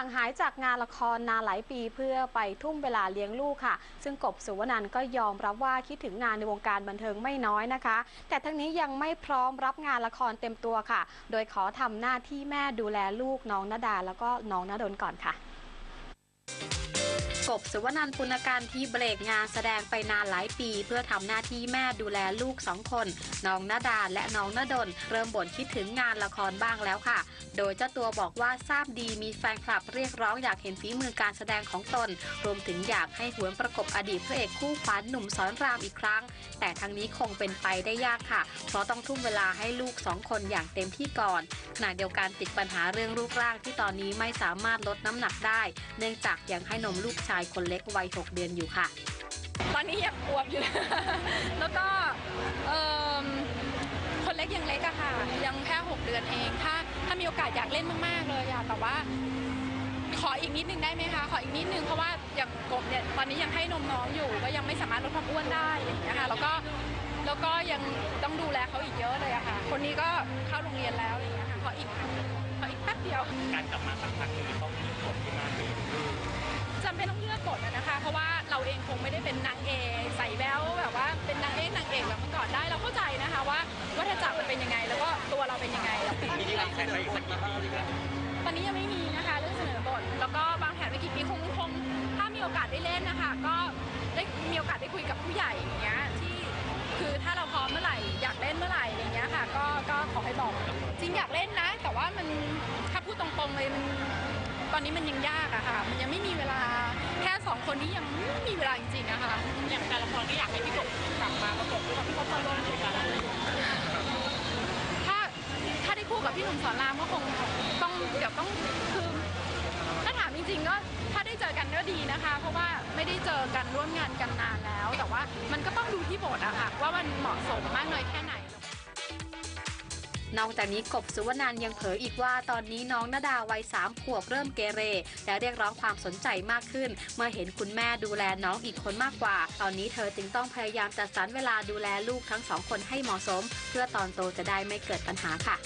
างหายจากงานละครนานหลายปีเพื่อไปทุ่มเวลาเลี้ยงลูกค่ะ ซึ่งกบสุวรรณก็ยอมรับว่าคิดถึงงานในวงการบันเทิงไม่น้อยนะคะ แต่ทั้งนี้ยังไม่พร้อมรับงานละครเต็มตัวค่ะ โดยขอทำหน้าที่แม่ดูแลลูกน้องนาดาแล้วก็น้องนาดนก่อนค่ะ กบสุวรรณปุณการที่เบรกงานแสดงไปนานหลายปี เพื่อทำหน้าที่แม่ดูแลลูกสองคน น้องนาดาและน้องนาดน เริ่มบ่นคิดถึงงานละครบ้างแล้วค่ะ โดยเจ้าตัวบอกว่าทราบดีมีแฟนคลับเรียกร้องอยากเห็นฝีมือการแสดงของตน รวมถึงอยากให้หวนประกบอดีตพระเอกคู่ขวัญหนุ่มสอนรามอีกครั้ง แต่ทั้งนี้คงเป็นไปได้ยากค่ะ เพราะต้องทุ่มเวลาให้ลูกสองคนอย่างเต็มที่ก่อนขณะเดียวกันติดปัญหาเรื่องรูปร่างที่ตอนนี้ไม่สามารถลดน้ำหนักได้ เนื่องจากยังให้นมลูกชายคนเล็กวัย 6 เดือนอยู่ค่ะ ตอนนี้ยังอวบอยู่เลยแล้วก็เอิ่มคนเล็กยังเล็กอะค่ะ ยังแค่ 6 เดือนเอง ถ้าถ้ามีโอกาสอยากเล่นมากๆเลยอะแต่ว่าขออีกนิดนึงได้ไหมคะ ขออีกนิดนึงเพราะว่าอย่างกบเนี่ยตอนนี้ยังให้นมน้องอยู่ ก็ยังไม่สามารถลดความอ้วนได้อย่างเงี้ยค่ะ แล้วก็แล้วก็ยังต้องดูแลเขาอีกเยอะเลยอะค่ะ คนนี้ก็เข้าโรงเรียนแล้วอะไรอย่างเงี้ยค่ะ ขออีกขออีกแป๊บเดียว การกลับมาสักครั้งหนึ่ง กบทอะนะคะ เพราะว่าเราเองคงไม่ได้เป็นนางเอกใส่แววแบบว่าเป็นนางเอกนางเอกแบบเมื่อก่อนได้เราเข้าใจนะคะว่าวัฏจักรมันเป็นยังไง แล้วก็ตัวเราเป็นยังไง มีที่วางแผนไว้อีกสักกี่ปีครับตอนนี้ยังไม่มีนะคะเรื่องเสนอบทแล้วก็วางแผนไว้กี่ปีคงคงถ้ามีโอกาสได้เล่นนะคะ ก็ได้มีโอกาสได้คุยกับผู้ใหญ่อย่างเงี้ยที่คือถ้าเราพร้อมเมื่อไหร่อยากเล่นเมื่อไหร่อะไรเงี้ยค่ะ ก็ก็ขอให้บอกจริงอยากเล่นนะ แต่ว่ามันถ้าพูดตรงๆเลยมันตอนนี้มันยังยากอะค่ะ มันยังไม่มีเวลา แค่สองคนนี้ยังไม่มีเวลาจริงๆอะคะอย่างการละครก็อยากให้พี่กบกลับมาประกบกับพี่กบมาร่วมด้วยกันถ้าถ้าได้คู่กับพี่หนุ่มสอนรามก็คงต้องเดี๋ยวต้องคือถ้าถามจริงๆก็ถ้าได้เจอกันก็ดีนะคะ เพราะว่าไม่ได้เจอกันร่วมงานกันนานแล้ว แต่ว่ามันก็ต้องดูที่บทอะค่ะว่ามันเหมาะสมมากน้อยแค่ไหน นอกจากนี้กบสุวรรณยังเผยอีกว่าตอนนี้น้องนาดาวัยสามขวบเริ่มเกเร และเรียกร้องความสนใจมากขึ้น เมื่อเห็นคุณแม่ดูแลน้องอีกคนมากกว่า ตอนนี้เธอจึงต้องพยายามจัดสรรเวลาดูแลลูกทั้งสองคนให้เหมาะสม เพื่อตอนโตจะได้ไม่เกิดปัญหาค่ะ